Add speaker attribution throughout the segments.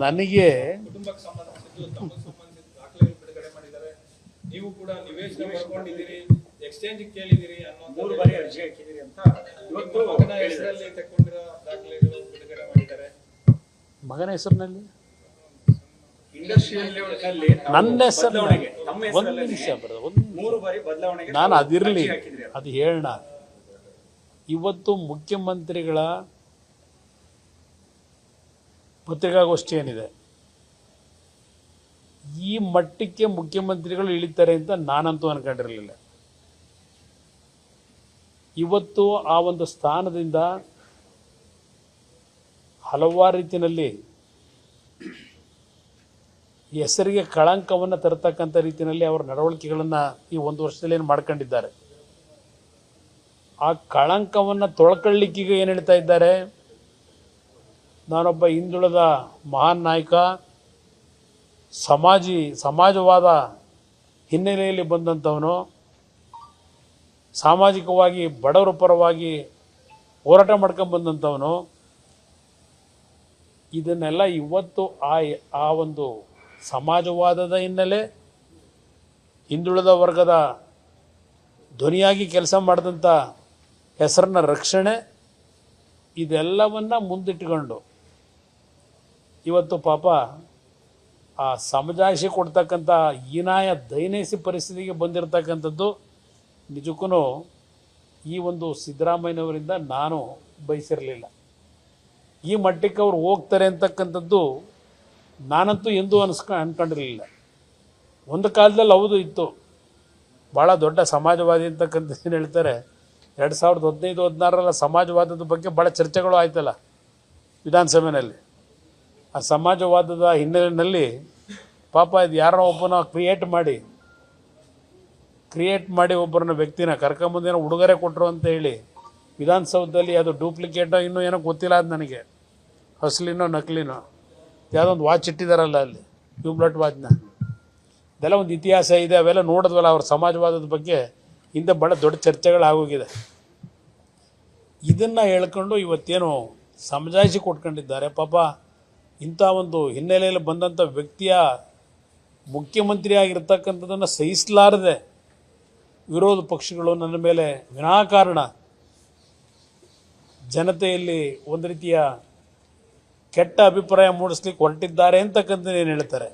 Speaker 1: ನನಗೆ
Speaker 2: ಕುಟುಂಬಕ್ಕೆ ಸಂಬಂಧಿಸಿದ್ದು ತಮಗೆ ದಾಖಲೆಗಳು ಬಿಡುಗಡೆ ಮಾಡಿದ್ದಾರೆ. ನೀವು ಕೂಡ ನಿವೇಶನ ಎಕ್ಸ್ಚೇಂಜ್ ಕೇಳಿದಿರಿ ಅನ್ನೋ
Speaker 3: ಮೂರು ಬಾರಿ ಅರ್ಜಿ ಹಾಕಿದಿರಿ ಅಂತ ಇವತ್ತು
Speaker 2: ಮಗನ ಹೆಸರಲ್ಲಿ ದಾಖಲೆಗಳು ಬಿಡುಗಡೆ ಮಾಡಿದ್ದಾರೆ.
Speaker 1: ಮಗನ ಹೆಸರಿನಲ್ಲಿ? ನನ್ನ ಹೆಸರು ಒಂದು
Speaker 3: ಹೆಸರಲ್ಲೇ
Speaker 1: ನಿಮಿಷ ಬರೋದು ಒಂದು
Speaker 3: ಮೂರು ಬಾರಿ ಬದಲಾವಣೆಗೆ
Speaker 1: ನಾನು ಅದಿರಲಿ. ಅದು. ಹೇಳೋಣ ಇವತ್ತು ಮುಖ್ಯಮಂತ್ರಿಗಳ ಪತ್ರಿಕಾಗೋಷ್ಠಿ ಏನಿದೆ ಈ ಮಟ್ಟಕ್ಕೆ ಮುಖ್ಯಮಂತ್ರಿಗಳು ಇಳಿತಾರೆ ಅಂತ ನಾನಂತೂ ಅನ್ಕೊಂಡಿರಲಿಲ್ಲ. ಇವತ್ತು ಆ ಒಂದು ಸ್ಥಾನದಿಂದ ಹಲವಾರು ರೀತಿಯಲ್ಲಿ ಹೆಸರಿಗೆ ಕಳಂಕವನ್ನು ತರತಕ್ಕಂಥ ರೀತಿಯಲ್ಲಿ ಅವರ ನಡವಳಿಕೆಗಳನ್ನು ಈ ಒಂದು ವರ್ಷದಲ್ಲಿ ಏನು ಮಾಡ್ಕೊಂಡಿದ್ದಾರೆ? ಆ ಕಳಂಕವನ್ನು ತೊಳ್ಕೊಳ್ಳಿಕ್ಕೀಗ ಏನು ಹೇಳ್ತಾ ಇದ್ದಾರೆ? ನಾನೊಬ್ಬ ಹಿಂದುಳಿದ ಮಹಾನ್ ನಾಯಕ, ಸಮಾಜಿ, ಸಮಾಜವಾದ ಹಿನ್ನೆಲೆಯಲ್ಲಿ ಬಂದಂಥವನು, ಸಾಮಾಜಿಕವಾಗಿ ಬಡವರ ಪರವಾಗಿ ಹೋರಾಟ ಮಾಡ್ಕೊಂಡು ಬಂದಂಥವನು. ಇದನ್ನೆಲ್ಲ ಇವತ್ತು ಆ ಆ ಒಂದು ಸಮಾಜವಾದದ ಹಿನ್ನೆಲೆ, ಹಿಂದುಳಿದ ವರ್ಗದ ಧ್ವನಿಯಾಗಿ ಕೆಲಸ ಮಾಡಿದಂಥ ಹೆಸರನ್ನ ರಕ್ಷಣೆ, ಇದೆಲ್ಲವನ್ನ ಮುಂದಿಟ್ಕೊಂಡು ಇವತ್ತು ಪಾಪ ಆ ಸಮಜಾಯಿಷಿ ಕೊಡ್ತಕ್ಕಂಥ ಹೀನಾಯ ದೈನೈಸಿ ಪರಿಸ್ಥಿತಿಗೆ ಬಂದಿರತಕ್ಕಂಥದ್ದು ನಿಜಕ್ಕೂ ಈ ಒಂದು ಸಿದ್ದರಾಮಯ್ಯನವರಿಂದ ನಾನು ಬಯಸಿರಲಿಲ್ಲ. ಈ ಮಟ್ಟಕ್ಕೆ ಅವ್ರು ಹೋಗ್ತಾರೆ ಅಂತಕ್ಕಂಥದ್ದು ನಾನಂತೂ ಎಂದೂ ಅನ್ಸ್ಕ, ಅನ್ಕೊಂಡಿರಲಿಲ್ಲ. ಒಂದು ಕಾಲದಲ್ಲಿ ಹೌದು ಇತ್ತು. ಭಾಳ ದೊಡ್ಡ ಸಮಾಜವಾದಿ ಅಂತಕ್ಕಂಥದ್ದು ಏನು ಹೇಳ್ತಾರೆ ಎರಡು ಸಾವಿರದ ಹದಿನೈದು ಹದಿನಾರರಲ್ಲ ಸಮಾಜವಾದದ ಬಗ್ಗೆ ಭಾಳ ಚರ್ಚೆಗಳು ಆಯ್ತಲ್ಲ ವಿಧಾನಸಭೆಯಲ್ಲಿ ಆ ಸಮಾಜವಾದದ ಹಿನ್ನೆಲೆಯಲ್ಲಿ ಪಾಪ ಇದು ಯಾರೋ ಒಬ್ಬನ ಕ್ರಿಯೇಟ್ ಮಾಡಿ ಕ್ರಿಯೇಟ್ ಮಾಡಿ ಒಬ್ಬರನ್ನ ವ್ಯಕ್ತಿನ ಕರ್ಕೊಂಬಂದೇನೋ ಉಡುಗೊರೆ ಕೊಟ್ಟರು ಅಂತ ಹೇಳಿ ವಿಧಾನಸೌಧದಲ್ಲಿ ಅದು ಡೂಪ್ಲಿಕೇಟೋ ಇನ್ನೂ ಏನೋ ಗೊತ್ತಿಲ್ಲ ಅದು ನನಗೆ. ಹಸ್ಲಿನೋ, ನಕಲಿನೋ ಯಾವುದೋ ಒಂದು ವಾಚ್ ಇಟ್ಟಿದ್ದಾರಲ್ಲ ಅಲ್ಲಿ ಟ್ಯೂಬ್ಲೆಟ್ ವಾಚ್ನ ಇದೆಲ್ಲ ಒಂದು ಇತಿಹಾಸ ಇದೆ, ಅವೆಲ್ಲ ನೋಡಿದ್ವಲ್ಲ ಅವ್ರ ಸಮಾಜವಾದದ ಬಗ್ಗೆ. ಹಿಂದೆ ಭಾಳ ದೊಡ್ಡ ಚರ್ಚೆಗಳಾಗೋಗಿದೆ ಇದನ್ನು ಹೇಳ್ಕೊಂಡು ಇವತ್ತೇನು ಸಮಜಾಯಿಸಿ ಕೊಟ್ಕೊಂಡಿದ್ದಾರೆ. ಪಾಪ ಇಂಥ ಒಂದು ಹಿನ್ನೆಲೆಯಲ್ಲಿ ಬಂದಂಥ ವ್ಯಕ್ತಿಯ ಮುಖ್ಯಮಂತ್ರಿ ಆಗಿರ್ತಕ್ಕಂಥದ್ದನ್ನು ಸಹಿಸಲಾರದೆ ವಿರೋಧ ಪಕ್ಷಗಳು ನನ್ನ ಮೇಲೆ ವಿನಾಕಾರಣ ಜನತೆಯಲ್ಲಿ ಒಂದು ರೀತಿಯ ಕೆಟ್ಟ ಅಭಿಪ್ರಾಯ ಮೂಡಿಸ್ಲಿಕ್ಕೆ ಹೊರಟಿದ್ದಾರೆ ಏನು ಹೇಳ್ತಾರೆ?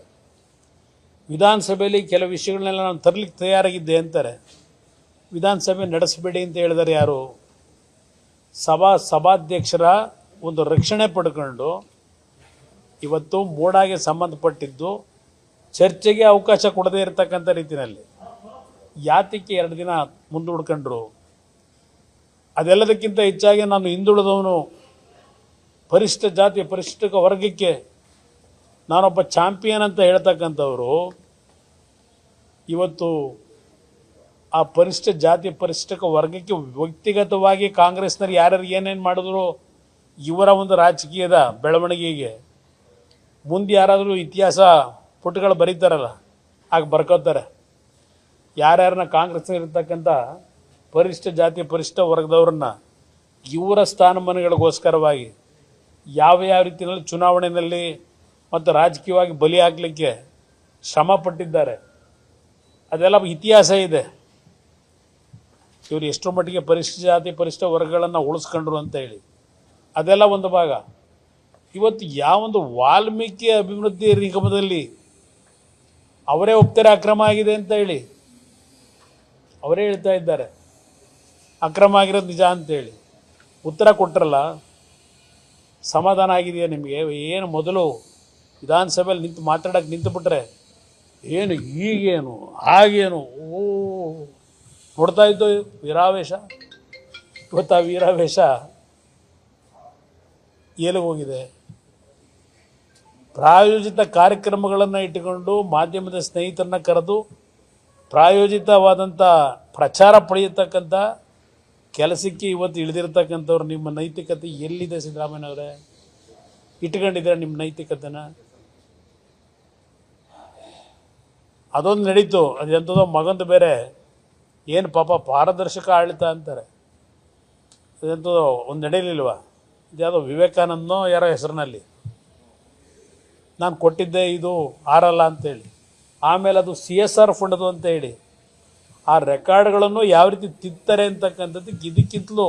Speaker 1: ವಿಧಾನಸಭೆಯಲ್ಲಿ ಕೆಲವು ವಿಷಯಗಳನ್ನೆಲ್ಲ ನಾನು ತರಲಿಕ್ಕೆ ತಯಾರಾಗಿದ್ದೆ ಅಂತಾರೆ. ವಿಧಾನಸಭೆ ನಡೆಸಬೇಡಿ ಅಂತ ಹೇಳಿದಾರೆ ಯಾರು? ಸಭಾ ಸಭಾಧ್ಯಕ್ಷರ ಒಂದು ರಕ್ಷಣೆ ಪಡ್ಕೊಂಡು ಇವತ್ತು ಮೋಡಾಗೆ ಸಂಬಂಧಪಟ್ಟಿದ್ದು ಚರ್ಚೆಗೆ ಅವಕಾಶ ಕೊಡದೇ ಇರತಕ್ಕಂಥ ರೀತಿಯಲ್ಲಿ ಯಾತಕ್ಕೆ ಎರಡು ದಿನ ಮುಂದೂಡ್ಕೊಂಡ್ರು? ಅದೆಲ್ಲದಕ್ಕಿಂತ ಹೆಚ್ಚಾಗಿ ನಾನು ಹಿಂದುಳಿದವನು ಪರಿಷ್ಠ ಜಾತಿ ಪರಿಶಿಷ್ಟ ವರ್ಗಕ್ಕೆ ನಾನೊಬ್ಬ ಚಾಂಪಿಯನ್ ಅಂತ ಹೇಳ್ತಕ್ಕಂಥವರು ಇವತ್ತು ಆ ಪರಿಷ್ಠ ಜಾತಿ ಪರಿಷ್ಠಕ ವರ್ಗಕ್ಕೆ ವ್ಯಕ್ತಿಗತವಾಗಿ ಕಾಂಗ್ರೆಸ್ನವ್ರು ಯಾರ್ಯಾರು ಏನೇನು ಮಾಡಿದ್ರು, ಇವರ ಒಂದು ರಾಜಕೀಯದ ಬೆಳವಣಿಗೆಗೆ. ಮುಂದೆ ಯಾರಾದರೂ ಇತಿಹಾಸ ಪುಟಗಳು ಬರೀತಾರಲ್ಲ, ಆಗ ಬರ್ಕೋತಾರೆ. ಯಾರ್ಯಾರನ್ನ ಕಾಂಗ್ರೆಸ್ ಪರಿಷ್ಠ ಜಾತಿ ಪರಿಷ್ಠ ವರ್ಗದವ್ರನ್ನ ಇವರ ಸ್ಥಾನಮಾನಗಳಿಗೋಸ್ಕರವಾಗಿ ಯಾವ ಯಾವ ರೀತಿಯಲ್ಲಿ ಚುನಾವಣೆಯಲ್ಲಿ ಮತ್ತು ರಾಜಕೀಯವಾಗಿ ಬಲಿ ಹಾಕಲಿಕ್ಕೆ ಶ್ರಮ ಪಟ್ಟಿದ್ದಾರೆ. ಅದೆಲ್ಲ ಇತಿಹಾಸ ಇದೆ. ಇವರು ಎಷ್ಟರ ಮಟ್ಟಿಗೆ ಪರಿಶಿಷ್ಟ ಜಾತಿ, ಪರಿಶಿಷ್ಟ ವರ್ಗಗಳನ್ನು ಉಳಿಸ್ಕೊಂಡ್ರು ಅಂತ ಹೇಳಿ. ಅದೆಲ್ಲ ಒಂದು ಭಾಗ. ಇವತ್ತು ಯಾವೊಂದು ವಾಲ್ಮೀಕಿ ಅಭಿವೃದ್ಧಿ ನಿಗಮದಲ್ಲಿ ಅವರೇ ಒಪ್ತಾರೆ ಅಕ್ರಮ ಆಗಿದೆ ಅಂತ ಹೇಳಿ, ಅವರೇ ಹೇಳ್ತಾ ಇದ್ದಾರೆ. ಅಕ್ರಮ ಆಗಿರೋದು ನಿಜ ಅಂತೇಳಿ ಉತ್ತರ ಕೊಟ್ಟರಲ್ಲ ಸಮಾಧಾನ ಆಗಿದೆಯಾ ನಿಮಗೆ? ಏನು ಮೊದಲು ವಿಧಾನಸಭೆಯಲ್ಲಿ ನಿಂತು ಮಾತಾಡೋಕೆ ನಿಂತುಬಿಟ್ರೆ ಏನು ಈಗೇನು ಹಾಗೇನು? ಓ ನೋಡ್ತಾ ಇದ್ದು ವೀರಾವೇಶ? ಇವತ್ತು ಆ ವೀರಾವೇಶ ಎಲ್ಲಿ ಹೋಗಿದೆ. ಪ್ರಾಯೋಜಿತ ಕಾರ್ಯಕ್ರಮಗಳನ್ನು ಇಟ್ಟುಕೊಂಡು ಮಾಧ್ಯಮದ ಸ್ನೇಹಿತರನ್ನ ಕರೆದು ಪ್ರಾಯೋಜಿತವಾದಂಥ ಪ್ರಚಾರ ಪಡೆಯತಕ್ಕಂಥ ಕೆಲಸಕ್ಕೆ ಇವತ್ತು ಇಳಿದಿರ್ತಕ್ಕಂಥವ್ರು ನಿಮ್ಮ ನೈತಿಕತೆ ಎಲ್ಲಿದೆ ಸಿದ್ದರಾಮಯ್ಯನವರೇ ಇಟ್ಕೊಂಡಿದ್ದೀರ ನಿಮ್ಮ ನೈತಿಕತೆನ? ಅದೊಂದು ನಡೀತು. ಅದು ಎಂಥದೋ ಮಗಂದು ಬೇರೆ. ಏನು ಪಾಪ ಪಾರದರ್ಶಕ ಆಡಳಿತ ಅಂತಾರೆ. ಇದಂತೂ ಒಂದು ನಡೆಯಲಿಲ್ವ? ಇದ್ಯಾವುದೋ ವಿವೇಕಾನಂದನೋ ಯಾರೋ ಹೆಸರಿನಲ್ಲಿ. ನಾನು ಕೊಟ್ಟಿದ್ದೆ ಇದು ಆರಲ್ಲ ಅಂತೇಳಿ ಆಮೇಲೆ ಅದು ಸಿ ಎಸ್ ಆರ್ ಫಂಡದು ಅಂತ ಹೇಳಿ. ಆ ರೆಕಾರ್ಡ್ಗಳನ್ನು ಯಾವ ರೀತಿ ತಿತ್ತಾರೆ ಅಂತಕ್ಕಂಥದ್ದಕ್ಕೆ ಇದಕ್ಕಿಂತಲೂ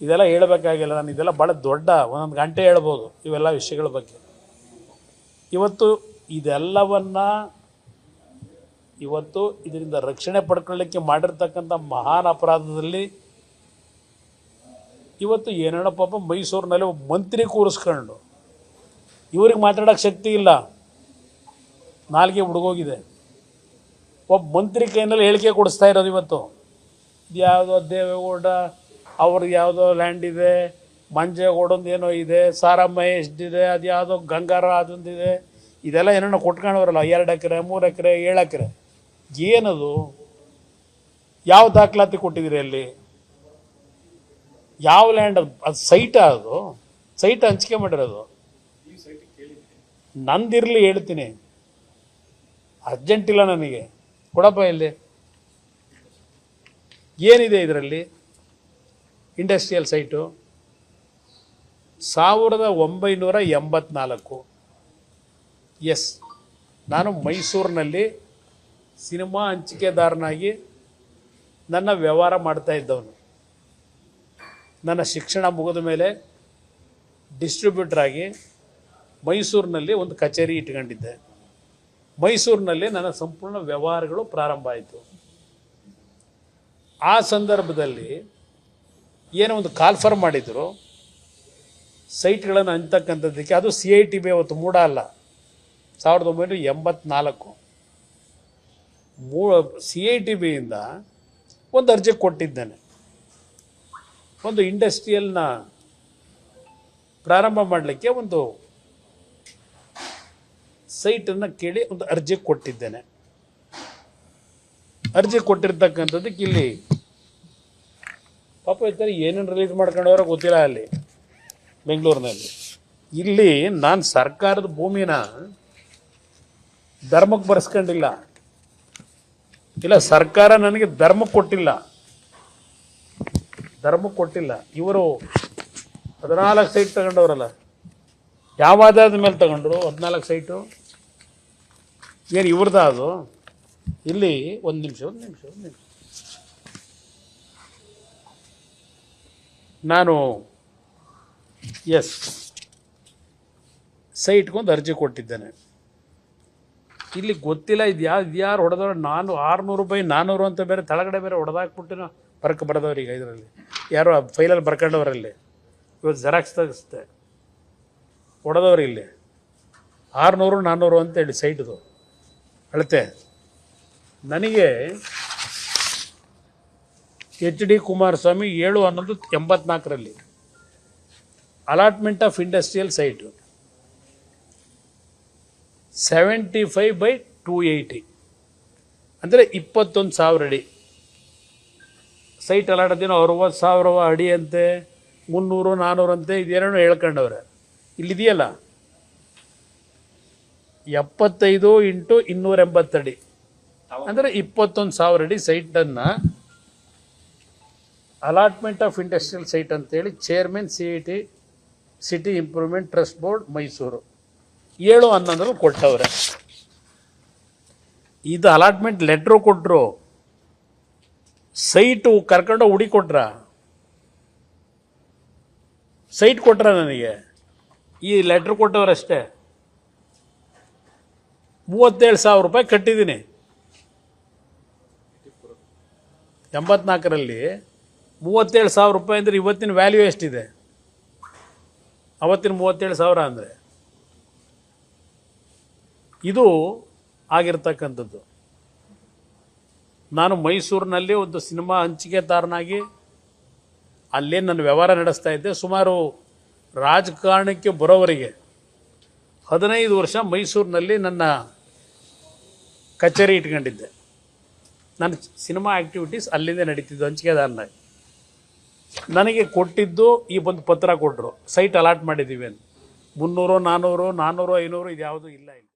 Speaker 1: ಇದೆಲ್ಲ ಹೇಳಬೇಕಾಗಿಲ್ಲ. ನಾನು ಇದೆಲ್ಲ ಭಾಳ ದೊಡ್ಡ ಒಂದೊಂದು ಗಂಟೆ ಹೇಳ್ಬೋದು ಇವೆಲ್ಲ ವಿಷಯಗಳ ಬಗ್ಗೆ. ಇವತ್ತು ಇದೆಲ್ಲವನ್ನು ಇವತ್ತು ಇದರಿಂದ ರಕ್ಷಣೆ ಪಡ್ಕೊಳ್ಳಿಕ್ಕೆ ಮಾಡಿರ್ತಕ್ಕಂಥ ಮಹಾನ್ ಅಪರಾಧದಲ್ಲಿ ಇವತ್ತು ಏನೇನೋ ಪಾಪ ಮೈಸೂರಿನಲ್ಲಿ ಒಬ್ಬ ಮಂತ್ರಿ ಕೂರಿಸ್ಕೊಂಡು ಇವ್ರಿಗೆ ಮಾತಾಡೋಕ್ಕೆ ಶಕ್ತಿ ಇಲ್ಲ. ನಾಲ್ಗೆ ಹುಡುಗೋಗಿದೆ. ಒಬ್ಬ ಮಂತ್ರಿ ಕೈನಲ್ಲಿ ಹೇಳಿಕೆ ಕೊಡಿಸ್ತಾ ಇರೋದು ಇವತ್ತು. ಯಾವುದೋ ದೇವೇಗೌಡ ಅವ್ರಿಗೆ ಯಾವುದೋ ಲ್ಯಾಂಡ್ ಇದೆ, ಮಂಜೇಗೌಡಂದು ಏನೋ ಇದೆ, ಸಾರಮ್ಮ ಇದೆ ಅದು ಯಾವುದೋ ಗಂಗಾರ ಅದೊಂದಿದೆ ಇದೆಲ್ಲ ಏನೇನೋ ಕೊಟ್ಕೊಂಡವ್ರಲ್ಲ, ಎರಡು ಎಕರೆ, ಮೂರು ಎಕರೆ, ಏಳು ಎಕರೆ. ಏನದು? ಯಾವ ದಾಖಲಾತಿ ಕೊಟ್ಟಿದ್ದೀರಿ ಅಲ್ಲಿ? ಯಾವ ಲ್ಯಾಂಡ್ ಅದು? ಅದು ಸೈಟ ಅದು? ಸೈಟ್ ಹಂಚಿಕೆ ಮಾಡಿರೋದು? ನಂದಿರಲಿ ಹೇಳ್ತೀನಿ. ಅರ್ಜೆಂಟ್ ಇಲ್ಲ ನನಗೆ. ಕೊಡಪ್ಪ ಇಲ್ಲಿ. ಏನಿದೆ ಇದರಲ್ಲಿ? ಇಂಡಸ್ಟ್ರಿಯಲ್ ಸೈಟು ಸಾವಿರದ ಒಂಬೈನೂರ ಎಂಬತ್ನಾಲ್ಕು. ಎಸ್ ನಾನು ಮೈಸೂರಿನಲ್ಲಿ ಸಿನಿಮಾ ಹಂಚಿಕೆದಾರನಾಗಿ ನನ್ನ ವ್ಯವಹಾರ ಮಾಡ್ತಾ ಇದ್ದವನು. ನನ್ನ ಶಿಕ್ಷಣ ಮುಗಿದ ಮೇಲೆ ಡಿಸ್ಟ್ರಿಬ್ಯೂಟ್ರಾಗಿ ಮೈಸೂರಿನಲ್ಲಿ ಒಂದು ಕಚೇರಿ ಇಟ್ಕೊಂಡಿದ್ದೆ. ಮೈಸೂರಿನಲ್ಲಿ ನನ್ನ ಸಂಪೂರ್ಣ ವ್ಯವಹಾರಗಳು ಪ್ರಾರಂಭ ಆಯಿತು. ಆ ಸಂದರ್ಭದಲ್ಲಿ ಏನೋ ಒಂದು ಕಾಲ್ಫರ್ ಮಾಡಿದರು. ಸೈಟ್ಗಳನ್ನು ಅಂತಕ್ಕಂಥದ್ದಕ್ಕೆ ಅದು ಸಿ ಐ ಟಿ ಬಿ ಅವತ್ತು ಮೂಡ ಅಲ್ಲ. ಸಾವಿರದ ಒಂಬೈನೂರ ಎಂಬತ್ನಾಲ್ಕು. ಮೂ ಸಿ ಐ ಟಿ ಬಿಯಿಂದ ಒಂದು ಅರ್ಜಿ ಕೊಟ್ಟಿದ್ದೇನೆ. ಒಂದು ಇಂಡಸ್ಟ್ರಿಯಲ್ನ ಪ್ರಾರಂಭ ಮಾಡಲಿಕ್ಕೆ ಒಂದು ಸೈಟನ್ನು ಕೇಳಿ ಒಂದು ಅರ್ಜಿ ಕೊಟ್ಟಿದ್ದೇನೆ. ಅರ್ಜಿ ಕೊಟ್ಟಿರ್ತಕ್ಕಂಥದ್ದಕ್ಕೆ ಇಲ್ಲಿ ಪಾಪ ಇರ್ತಾರೆ ಏನೇನು ರಿಲೀಸ್ ಮಾಡ್ಕೊಂಡವ್ರ ಗೊತ್ತಿಲ್ಲ ಅಲ್ಲಿ, ಬೆಂಗಳೂರಿನಲ್ಲಿ. ಇಲ್ಲಿ ನಾನು ಸರ್ಕಾರದ ಭೂಮಿನ ಧರ್ಮಕ್ಕೆ ಬರ್ಸ್ಕೊಂಡಿಲ್ಲ. ಇಲ್ಲ, ಸರ್ಕಾರ ನನಗೆ ಧರ್ಮ ಕೊಟ್ಟಿಲ್ಲ. ಧರ್ಮ ಕೊಟ್ಟಿಲ್ಲ. ಇವರು ಹದಿನಾಲ್ಕು ಸೈಟ್ ತಗೊಂಡವ್ರಲ್ಲ. ಯಾವ ಆಧಾರದ ಮೇಲೆ ತಗೊಂಡ್ರು? ಹದಿನಾಲ್ಕು ಸೈಟು? ಏನು ಇವ್ರದ ಅದು? ಇಲ್ಲಿ ಒಂದು ನಿಮಿಷ ಒಂದು ನಿಮಿಷ ಒಂದು ನಿಮಿಷ. ನಾನು ಎಸ್ ಸೈಟ್ಗೊಂದು ಅರ್ಜಿ ಕೊಟ್ಟಿದ್ದೇನೆ. ಇಲ್ಲಿ ಗೊತ್ತಿಲ್ಲ, ಇದು ಯಾವ ಇದು ಯಾರು ಹೊಡೆದವ್ರು? ನಾನು ಆರುನೂರು ರೂಪಾಯಿ ನಾನ್ನೂರು ಅಂತ ಬೇರೆ ತಳಗಡೆ ಬೇರೆ ಹೊಡೆದಾಕ್ಬಿಟ್ಟು ಬರ್ಕ ಈಗ ಇದರಲ್ಲಿ. ಯಾರೋ ಫೈಲಲ್ಲಿ ಬರ್ಕೊಂಡವರಲ್ಲಿ. ಇವತ್ತು ಜೆರಾಕ್ಸ್ ತೆಗಿಸ್ತೆ ಹೊಡೆದವ್ರು ಇಲ್ಲಿ. ಆರುನೂರು ನಾನ್ನೂರು ಅಂತೇಳಿ ಸೈಟ್ದು. ಅಳತೆ. ನನಗೆ ಎಚ್ ಡಿ ಕುಮಾರಸ್ವಾಮಿ ಏಳು ಹನ್ನೊಂದು ಎಂಬತ್ನಾಲ್ಕರಲ್ಲಿ. Allotment of industrial site. Seventy five by two eighty ಅಂದರೆ ಇಪ್ಪತ್ತೊಂದು ಸಾವಿರ ಅಡಿ. ಸೈಟ್ ಅಲಾಟದೇನೋ ಅರವತ್ತು ಸಾವಿರ ಅಡಿ ಅಂತೆ, ಮುನ್ನೂರು ನಾನ್ನೂರು ಅಂತೆ ಇದೇನೋ ಹೇಳ್ಕೊಂಡವ್ರೆ. ಇಲ್ಲಿದೆಯಲ್ಲ? ಎಪ್ಪತ್ತೈದು ಇಂಟು ಇನ್ನೂರ ಎಂಬತ್ತಡಿ ಅಂದರೆ ಇಪ್ಪತ್ತೊಂದು ಸಾವಿರ ಅಡಿ ಸೈಟನ್ನು ಅಲಾಟ್ಮೆಂಟ್ ಆಫ್ ಇಂಡಸ್ಟ್ರಿಯಲ್ ಸೈಟ್ ಅಂತೇಳಿ chairman C I T city improvement trust board Mysuru ಏಳು ಹನ್ನೊಂದರಲ್ಲಿ ಕೊಟ್ಟವ್ರೆ. ಇದು ಅಲಾಟ್ಮೆಂಟ್ ಲೆಟ್ರು ಕೊಟ್ಟರು ಸೈಟು ಕರ್ಕೊಂಡು ಹುಡಿ ಕೊಟ್ರ? ಸೈಟ್ ಕೊಟ್ರ ನನಗೆ? ಈ ಲೆಟ್ರ್ ಕೊಟ್ಟವರಷ್ಟೇ ಮೂವತ್ತೇಳು ಸಾವಿರ ರೂಪಾಯಿ ಕಟ್ಟಿದ್ದೀನಿ. ಎಂಬತ್ನಾಲ್ಕರಲ್ಲಿ ಮೂವತ್ತೇಳು ಸಾವಿರ ರೂಪಾಯಿ ಅಂದರೆ ಇವತ್ತಿನ ವ್ಯಾಲ್ಯೂ ಎಷ್ಟಿದೆ? ಅವತ್ತಿನ ಮೂವತ್ತೇಳು ಸಾವಿರ ಅಂದರೆ? ಇದು ಆಗಿರ್ತಕ್ಕಂಥದ್ದು. ನಾನು ಮೈಸೂರಿನಲ್ಲಿ ಒಂದು ಸಿನಿಮಾ ಹಂಚಿಕೆದಾರನಾಗಿ ಅಲ್ಲೇ ನನ್ನ ವ್ಯವಹಾರ ನಡೆಸ್ತಾ ಇದ್ದೆ. ಸುಮಾರು ರಾಜಕಾರಣಕ್ಕೆ ಬರೋವರಿಗೆ ಹದಿನೈದು ವರ್ಷ ಮೈಸೂರಿನಲ್ಲಿ ನನ್ನ ಕಚೇರಿ ಇಟ್ಕೊಂಡಿದ್ದೆ. ನನ್ನ ಸಿನಿಮಾ ಆ್ಯಕ್ಟಿವಿಟೀಸ್ ಅಲ್ಲಿಂದ ನಡೀತಿದ್ದು ಹಂಚಿಕೆದಾರನಾಗಿ. ನನಗೆ ಕೊಟ್ಟಿದ್ದು ಈ ಒಂದು ಪತ್ರ ಕೊಟ್ಟರು ಸೈಟ್ ಅಲಾಟ್ ಮಾಡಿದ್ದೀವಿ ಅಂತ. ಮುನ್ನೂರು ನಾನ್ನೂರು ನಾನ್ನೂರು ಐನೂರು ಇದು ಯಾವುದೂ ಇಲ್ಲಿ.